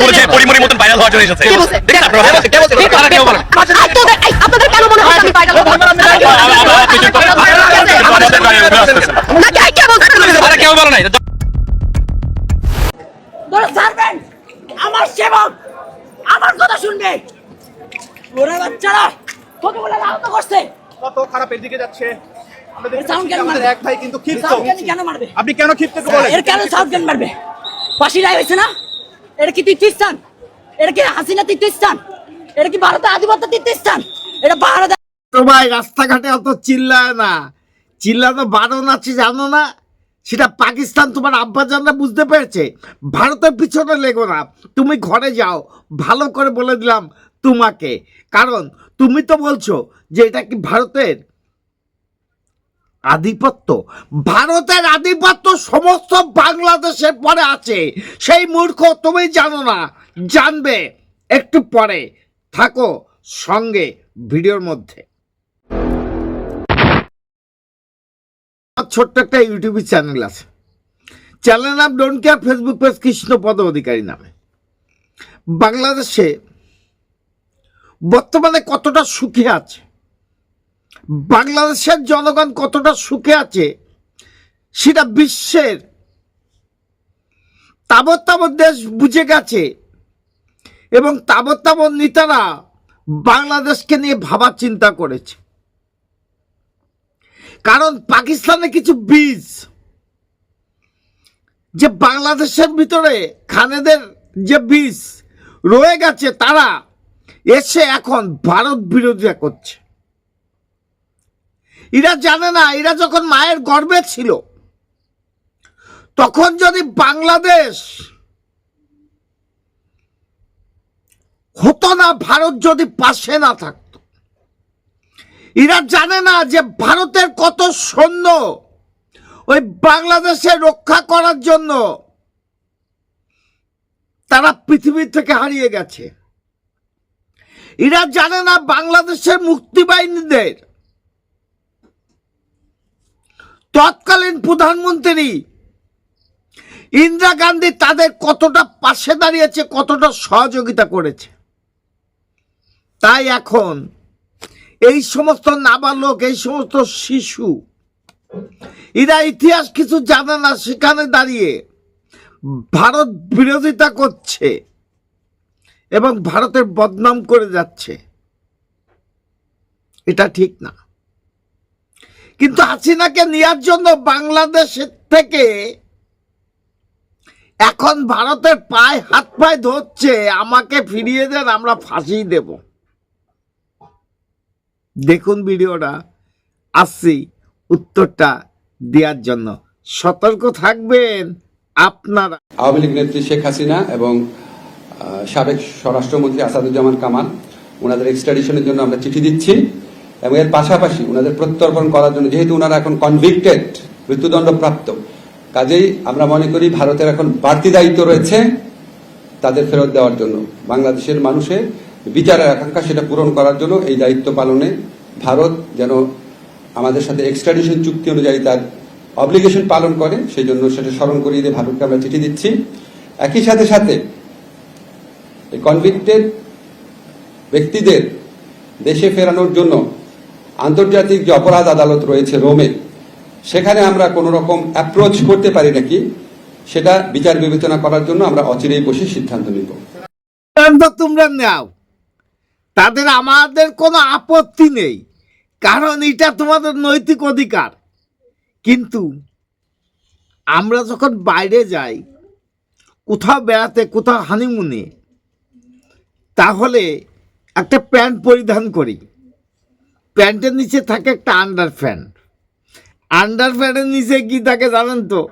বলেছে পরিমরির মতন ভাইরাল হওয়ার জন্য এসেছে দেখেন আপনারা হ্যাঁ বলছে, কে বলছে? কেউ বলে আপনাদের কেন মনে হয় আমি? তারা কেউ বলে নাই আমার সেবক আমার কথা শুনবে ওরা বাচ্চারা কতগুলো আহত করছে। কত খারাপের দিকে যাচ্ছে। আমরা সাউন্ড কেন মারবে? এক ভাই কিন্তু ক্ষিপ্ত। সাউন্ড কেন মারবে? আপনি কেন ক্ষিপ্ত একটু বলেন। এর কেন সাউন্ড কেন মারবে? রায় হয়েছে না? এটা কি তীর্থস্থান এটা কি হাসিনা তীর্থস্থান এটা কি ভারতের আধিপত্য তীর্থস্থান এটা ভারত তো ভাই রাস্তাঘাটে অত চিল্লায় না। চিল্লানো বারণ আছে জানো না? সেটা পাকিস্তান তোমার আব্বাজানরা বুঝতে পেরেছে। ভারতের পিছনে লেগো না। তুমি ঘরে যাও। ভালো করে বলে দিলাম। তোমাকে। কারণ তুমি তো বলছো যে এটা কি ভারতের আধিপত্য? ভারতের আধিপত্য সমস্ত বাংলাদেশের পরে আছে। সেই মূর্খ তুমি জানো না। জানবে একটু পরে। থাকো সঙ্গে ভিডিওর মধ্যে। ছোট্ট একটা ইউটিউব চ্যানেল আছে। চ্যানেল নাম don't care Facebook page Krishnapada Adhikari নামে। বাংলাদেশে বর্তমানে কতটা সুখে আছে? বাংলাদেশের জনগণ কতটা সুখে আছে? সেটা বিশ্বের তাবৎ তাবৎ দেশ বুঝে গেছে এবং তাবৎ তাবৎ নেতারা বাংলাদেশকে নিয়ে ভাবার চিন্তা করেছে। কারণ পাকিস্তানে কিছু বীজ যে বাংলাদেশের ভিতরে খানেদের যে বীজ রয়ে গেছে, তারা এসে এখন ভারত বিরোধিতা করছে। এরা জানে না, এরা যখন মায়ের গর্বে ছিল, তখন যদি বাংলাদেশ হতো না, ভারত যদি পাশে না থাকতো, এরা জানে না যে ভারতের কত সৈন্য ওই বাংলাদেশে রক্ষা করার জন্য তারা পৃথিবী থেকে হারিয়ে গেছে। এরা জানে না বাংলাদেশের মুক্তি বাহিনীদের তৎকালীন প্রধানমন্ত্রী ইন্দিরা গান্ধী তাদের কতটা পাশে দাঁড়িয়েছে, কতটা সহযোগিতা করেছে। তাই এখন এই সমস্ত নাবালক, এই সমস্ত শিশু, এরা ইতিহাস কিছু জানে না, সেখানে দাঁড়িয়ে ভারত বিরোধিতা করছে। এবং ভারতের বদনাম করে যাচ্ছে। এটা ঠিক না। কিন্তু হাসিনাকে নেওয়ার জন্য বাংলাদেশের থেকে এখন ভারতের পায়ে হাত পায়ে ধরছে, আমাকে ফিরিয়ে দেন, আমরা ফাঁসি দেব। দেখুন ভিডিওটা, আসছি উত্তরটা দেওয়ার জন্য। সতর্ক থাকবেন আপনারা। আওয়ামী লীগ নেত্রী শেখ হাসিনা এবং সাবেক স্বরাষ্ট্রমন্ত্রী আসাদুজ্জামান কামাল ওনাদের এক্সট্রাডিশনের জন্য আমরা চিঠি দিচ্ছি এবং এর পাশাপাশি ওনাদের প্রত্যর্পণ করার জন্য, যেহেতু ওনারা এখন কনভিক্টেড মৃত্যুদণ্ড প্রাপ্ত কাজেই আমরা মনে করি ভারতের এখন বাড়তি দায়িত্ব রয়েছে তাদের ফেরত দেওয়ার জন্য। বাংলাদেশের মানুষের বিচারের আকাঙ্ক্ষা সেটা পূরণ করার জন্য এই দায়িত্ব পালনে ভারত যেন আমাদের সাথে এক্সট্রাডিশন চুক্তি অনুযায়ী তার অব্লিগেশন পালন করে, সেই জন্য সেটা স্মরণ করিয়ে দিয়ে ভারতকে আমরা চিঠি দিচ্ছি। একই সাথে সাথে এই কনভিক্টেড ব্যক্তিদের দেশে ফেরানোর জন্য আন্তর্জাতিক যে অপরাধ আদালত রয়েছে রোমে, সেখানে আমরা কোনো রকম অ্যাপ্রোচ করতে পারি নাকি, সেটা বিচার বিবেচনা করার জন্য আমরা অচিরেই বসে সিদ্ধান্ত নিব। তোমরা নাও। তাদের আমাদের কোনো আপত্তি নেই, কারণ এটা তোমাদের নৈতিক অধিকার। কিন্তু আমরা যখন বাইরে যাই, কোথাও বেড়াতে, কোথাও হানিমুনে তাহলে একটা প্যান্ট পরিধান করি। প্যান্টের নিচে থাকে একটা আন্ডার প্যান্ট আন্ডার প্যান্টের নিচে কি থাকে জানেন তো?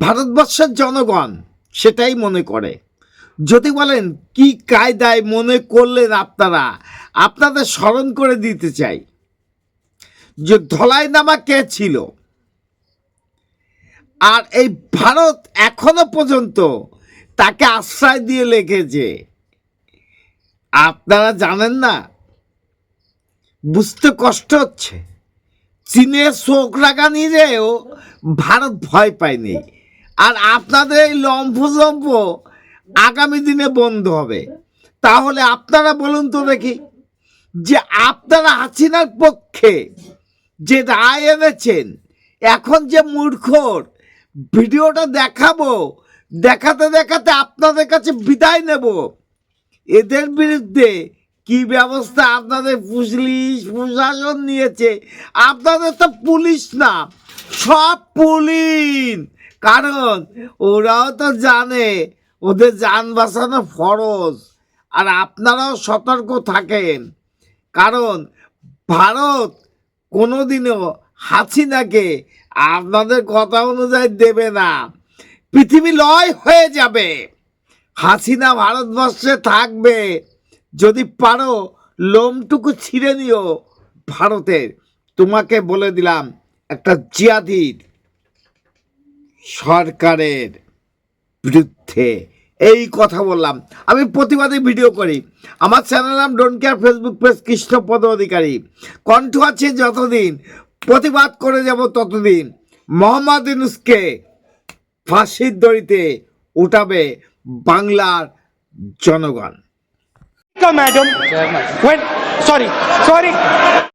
ভারতবর্ষের জনগণ সেটাই মনে করে। যদি বলেন কি কায়দায় মনে করলেন আপনারা, আপনাদের স্মরণ করে দিতে চাই। যে ধলাই নামা কে ছিল? আর এই ভারত এখনও পর্যন্ত তাকে আশ্রয় দিয়ে লেগেছে। আপনারা জানেন না? বুঝতে কষ্ট হচ্ছে। চীনের চোখ রাগানিরেও ভারত ভয় পায়নি। আর আপনাদের এই লম্ফ জম্প আগামী দিনে বন্ধ হবে। তাহলে আপনারা বলুন তো দেখি, যে আপনারা হাসিনার পক্ষে যে রায় এনেছেন, এখন যে মূর্খর ভিডিওটা দেখাবো, দেখাতে দেখাতে আপনাদের কাছে বিদায় নেব। এদের বিরুদ্ধে কি ব্যবস্থা আপনাদের পুলিশ প্রশাসন নিয়েছে? আপনাদের তো পুলিশ না, সব পুলিশ। কারণ ওরাও তো জানে, ওদের যান বাঁচানো ফরজ। আর আপনারাও সতর্ক থাকেন। কারণ ভারত কোনো কোনোদিনও হাসিনাকে আপনাদের কথা অনুযায়ী দেবে না। পৃথিবী লয় হয়ে যাবে। হাসিনা ভারতবর্ষে থাকবে। যদি পারো, লোমটুকু ছিঁড়ে নিও ভারতের। তোমাকে বলে দিলাম, একটা জিয়াদির সরকারের বিরুদ্ধে। এই কথা বললাম। আমি প্রতিবাদে ভিডিও করি। আমার চ্যানেল নাম don't care, Facebook page Krishnapada Adhikari. কণ্ঠ আছে যতদিন, প্রতিবাদ করে যাব ততদিন। মোহাম্মদ ইউনুসকে ফাঁসির দড়িতে উঠাবে বাংলার জনগণ. When, sorry, sorry.